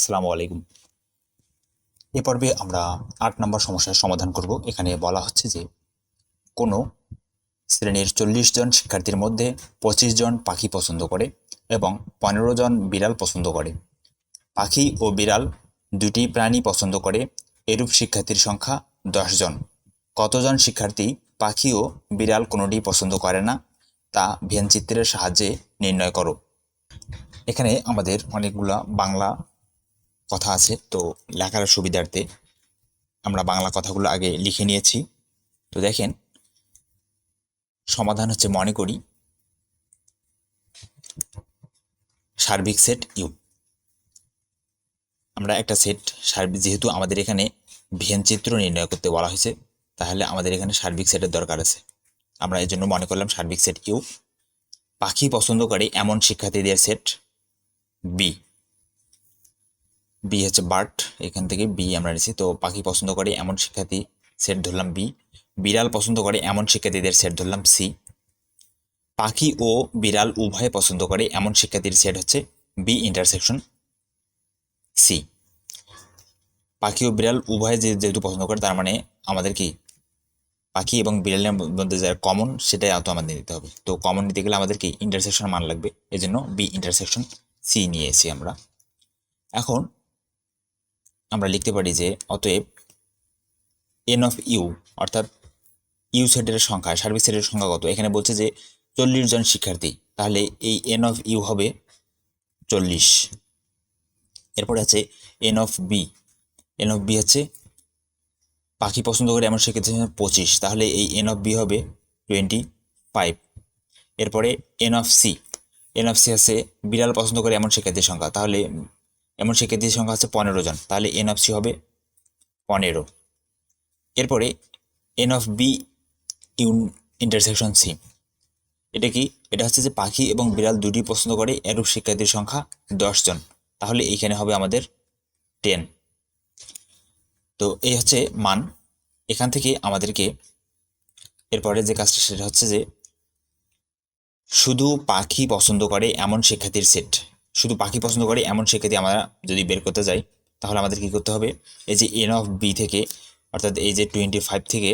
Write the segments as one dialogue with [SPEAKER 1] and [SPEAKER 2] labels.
[SPEAKER 1] আসসালামু আলাইকুম। এ পর্বে আমরা আট নম্বর সমস্যার সমাধান করব। এখানে বলা হচ্ছে যে, কোনো শ্রেণির চল্লিশ জন শিক্ষার্থীর মধ্যে পঁচিশ জন পাখি পছন্দ করে এবং পনেরো জন বিড়াল পছন্দ করে। পাখি ও বিড়াল দুটি প্রাণী পছন্দ করে, এরূপ শিক্ষার্থীর সংখ্যা দশ জন। কতজন শিক্ষার্থী পাখি ও বিড়াল কোনোটি পছন্দ করে না, তা ভেনচিত্রের সাহায্যে নির্ণয় করো। এখানে আমাদের অনেকগুলা বাংলা কথা আছে। তো লেখার সুবিধার্থে আমরা বাংলা কথাগুলো আগে লিখে নিয়েছি। তো দেখেন, সমাধান হচ্ছে মনে করি সার্বিক সেট ইউ। আমরা একটা সেট সার্বিক যেহেতু আমাদের এখানে ভিএন চিত্র নির্ণয় করতে বলা হয়েছে, তাহলে আমাদের এখানে সার্বিক সেটের দরকার আছে। আমরা এই জন্য মনে করলাম সার্বিক সেট ইউ। পাখি পছন্দ করে এমন শিক্ষার্থীদের সেট বি। বি হচ্ছে বার্ট এখান থেকে বি আমরা নিচ্ছি তো পাখি পছন্দ করে এমন শিক্ষার্থী, সেট ধরলাম বি বিড়াল পছন্দ করে এমন শিক্ষার্থীদের সেট ধরলাম সি পাখি ও বিড়াল উভয় পছন্দ করে এমন শিক্ষার্থীর সেট হচ্ছে বি ইন্টারসেকশন সি পাখি ও বিড়াল উভয় যে যেহেতু পছন্দ করে, তার মানে আমাদের কি পাখি এবং বিড়ালের মধ্যে যা কমন সেটাই তো আমাদের নিতে হবে। তো কমন নিতে গেলে আমাদের কি ইন্টারসেকশন মান লাগবে? এই জন্য বি ইন্টারসেকশন সি নিয়ে এসেছি আমরা। এখন আমরা লিখতে পারি যে অতএব এন অফ ইউ অর্থাৎ ইউ সেটের সংখ্যা সার্ভিস সেটের সংখ্যা কত? এখানে বলছে যে চল্লিশ জন শিক্ষার্থী। তাহলে এই এন অফ ইউ হবে চল্লিশ। এরপরে আছে n of B n of B হচ্ছে পাখি পছন্দ করে এমন শিক্ষার্থী পঁচিশ। তাহলে এই এন অফ বি হবে টোয়েন্টি ফাইভ এরপরে n of C n of C আছে বিড়াল পছন্দ করে এমন শিক্ষার্থীর সংখ্যা। তাহলে এমন শিক্ষার্থীর সংখ্যা হচ্ছে পনেরো জন, তাহলে এন অফ সি হবে পনেরো। এরপরে n of B union intersection C এটা কি? এটা হচ্ছে যে পাখি এবং বিড়াল দুটি পছন্দ করে, এরূপ শিক্ষার্থীর সংখ্যা দশ জন, তাহলে এইখানে হবে আমাদের টেন তো এই হচ্ছে মান, এখান থেকে আমাদেরকে এরপরে যে কাজটা সেটা হচ্ছে যে শুধু পাখি পছন্দ করে এমন শিক্ষার্থীর সেট শুধু পাখি পছন্দ করে এমন শিক্ষার্থী আমরা যদি বের করতে যাই, তাহলে আমাদের কি করতে হবে? এই যে এন অফ বি থেকে, অর্থাৎ এই যে টোয়েন্টি ফাইভ থেকে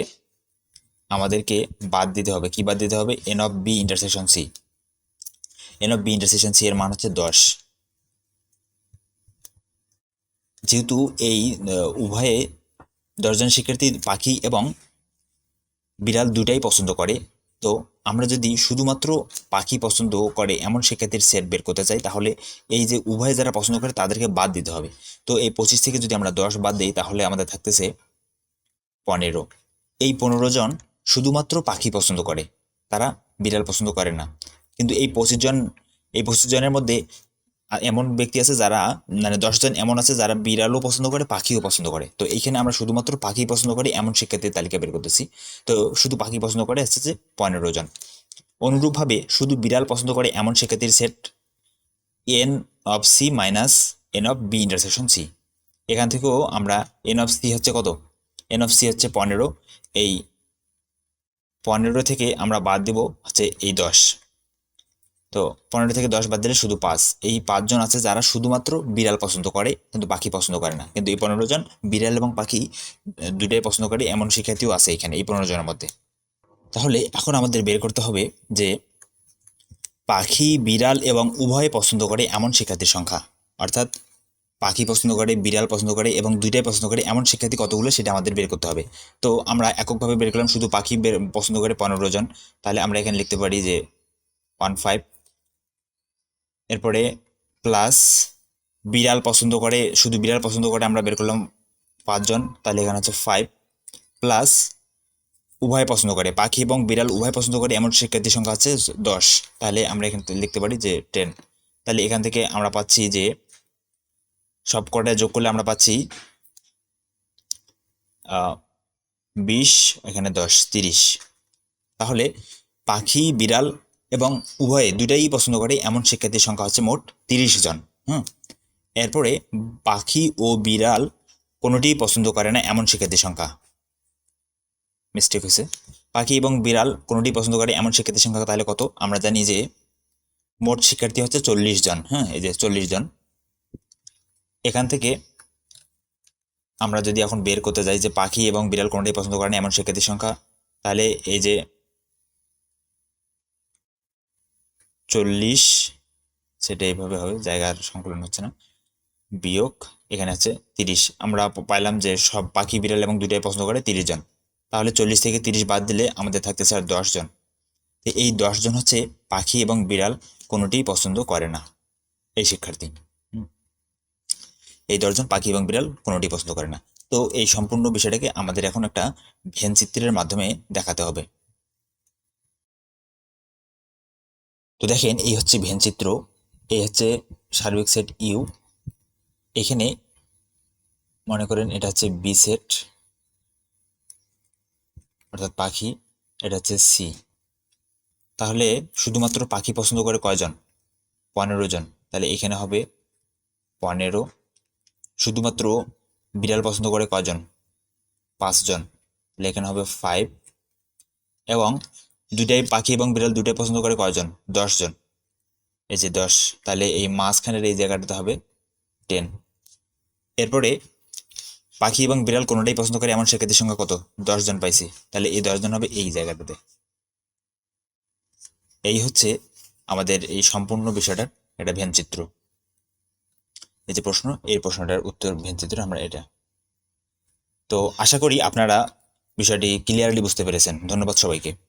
[SPEAKER 1] আমাদেরকে বাদ দিতে হবে। কি বাদ দিতে হবে? N of B intersection C n of B intersection C এর মান হচ্ছে দশ। যেহেতু এই উভয়ে দশজন শিক্ষার্থী পাখি এবং বিড়াল দুটাই পছন্দ করে তো আমরা যদি শুধুমাত্র পাখি পছন্দ করে এমন শিক্ষার্থীর সেট বের করতে চাই, তাহলে এই যে উভয় যারা পছন্দ করে তাদেরকে বাদ দিতে হবে। তো এই পঁচিশ থেকে যদি আমরা দশ বাদ দিই, তাহলে আমাদের থাকতেছে পনেরো। এই পনেরো জন শুধুমাত্র পাখি পছন্দ করে, তারা বিড়াল পছন্দ করে না। কিন্তু এই পঁচিশ জন, এই পঁচিশ জনের মধ্যে এমন ব্যক্তি আছে যারা মানে দশজন এমন আছে যারা বিড়ালও পছন্দ করে, পাখিও পছন্দ করে। তো এইখানে আমরা শুধুমাত্র পাখি পছন্দ করি, এমন শিক্ষার্থীর তালিকা বের করতেছি। তো শুধু পাখি পছন্দ করে যে পনেরো জন। অনুরূপভাবে শুধু বিড়াল পছন্দ করে এমন শিক্ষার্থীর set n of C minus n of B intersection C. এখান থেকেও আমরা এন অফ সি হচ্ছে কত? এন অফ সি হচ্ছে পনেরো। এই পনেরো থেকে আমরা বাদ দেব হচ্ছে এই দশ। তো পনেরো থেকে দশ বাদ দিলে শুধু পাঁচ। এই পাঁচজন আছে যারা শুধুমাত্র বিড়াল পছন্দ করে, কিন্তু পাখি পছন্দ করে না। কিন্তু এই পনেরো জন, বিড়াল এবং পাখি দুটাই পছন্দ করে, এমন শিক্ষার্থীও আছে এখানে, এই পনেরো জনের মধ্যে। তাহলে এখন আমাদের বের করতে হবে যে পাখি, বিড়াল এবং উভয় পছন্দ করে এমন শিক্ষার্থীর সংখ্যা। অর্থাৎ পাখি পছন্দ করে, বিড়াল পছন্দ করে এবং দুইটাই পছন্দ করে এমন শিক্ষার্থী কতগুলো সেটা আমাদের বের করতে হবে। তো আমরা এককভাবে বের করলাম, শুধু পাখি পছন্দ করে পনেরো জন। তাহলে আমরা এখানে লিখতে পারি যে ওয়ান ফাইভ এরপরে প্লাস বিড়াল পছন্দ করে, শুধু বিড়াল পছন্দ করে আমরা বের করলাম পাঁচজন, তাহলে এখানে হচ্ছে ফাইভ প্লাস উভয় পছন্দ করে। পাখি এবং বিড়াল উভয় পছন্দ করে, এমন শিক্ষার্থীর সংখ্যা হচ্ছে দশ। তাহলে আমরা এখানে লিখতে পারি যে টেন তাহলে এখান থেকে আমরা পাচ্ছি যে সব কটায় যোগ করলে আমরা পাচ্ছি বিশ, এখানে দশ, তিরিশ। তাহলে পাখি, বিড়াল এবং উভয়ে দুটাই পছন্দ করে এমন শিক্ষার্থীর সংখ্যা হচ্ছে মোট তিরিশ জন, হুম? এরপরে পাখি ও বিড়াল কোনোটিই পছন্দ করে না এমন শিক্ষার্থীর সংখ্যা। মিস্টেক হয়েছে। পাখি এবং বিড়াল কোনোটি পছন্দ করে এমন শিক্ষার্থীর সংখ্যা তাহলে কত? আমরা জানি যে মোট শিক্ষার্থী হচ্ছে চল্লিশ জন হ্যাঁ এই যে চল্লিশ জন। এখান থেকে আমরা যদি এখন বের করতে যাই যে পাখি এবং বিড়াল কোনোটাই পছন্দ করে না এমন শিক্ষার্থীর সংখ্যা, তাহলে এই যে চল্লিশ, সেটা এইভাবে হবে, জায়গার সংকলন হচ্ছে না। বিয়োগ, এখানে আছে তিরিশ। আমরা পাইলাম যে সব পাখি বিড়াল এবং দুটাই পছন্দ করে তিরিশ জন। তাহলে চল্লিশ থেকে তিরিশ বাদ দিলে আমাদের থাকতেছে আর দশ জন। তো এই দশ জন হচ্ছে পাখি এবং বিড়াল, কোনোটিই পছন্দ করে না। এই শিক্ষার্থী। এই দশজন পাখি এবং বিড়াল কোনোটি পছন্দ করে না। তো এই সম্পূর্ণ বিষয়টাকে আমাদের এখন একটা ভেন চিত্রের মাধ্যমে দেখাতে হবে। তো দেখেন, এই হচ্ছে ভেন চিত্র, এই হচ্ছে সার্বিক সেট ইউ এখানে মনে করেন এটা হচ্ছে বি সেট অর্থাৎ পাখি, এটা হচ্ছে সি তাহলে শুধুমাত্র পাখি পছন্দ করে কয়জন? পনেরো জন। তাহলে এখানে হবে পনেরো। শুধুমাত্র বিড়াল পছন্দ করে কয়জন? পাঁচজন। তাহলে এখানে হবে ফাইভ এবং দুটাই পাখি এবং বিড়াল দুটাই পছন্দ করে কয়জন? দশজন। এই যে দশ, তাহলে এই মাঝখানের এই জায়গাটাতে হবে টেন এরপরে পাখি এবং বিড়াল কোনোটাই পছন্দ করে এমন শিক্ষার্থীর সংখ্যা কত? দশজন পাইছি। তাহলে এই দশজন হবে এই জায়গাটাতে। এই হচ্ছে আমাদের এই সম্পূর্ণ বিষয়টার একটা ভেনচিত্র এই যে প্রশ্ন, এই প্রশ্নটার উত্তর ভেনচিত্র আমরা এটা। তো আশা করি আপনারা বিষয়টি ক্লিয়ারলি বুঝতে পেরেছেন। ধন্যবাদ সবাইকে।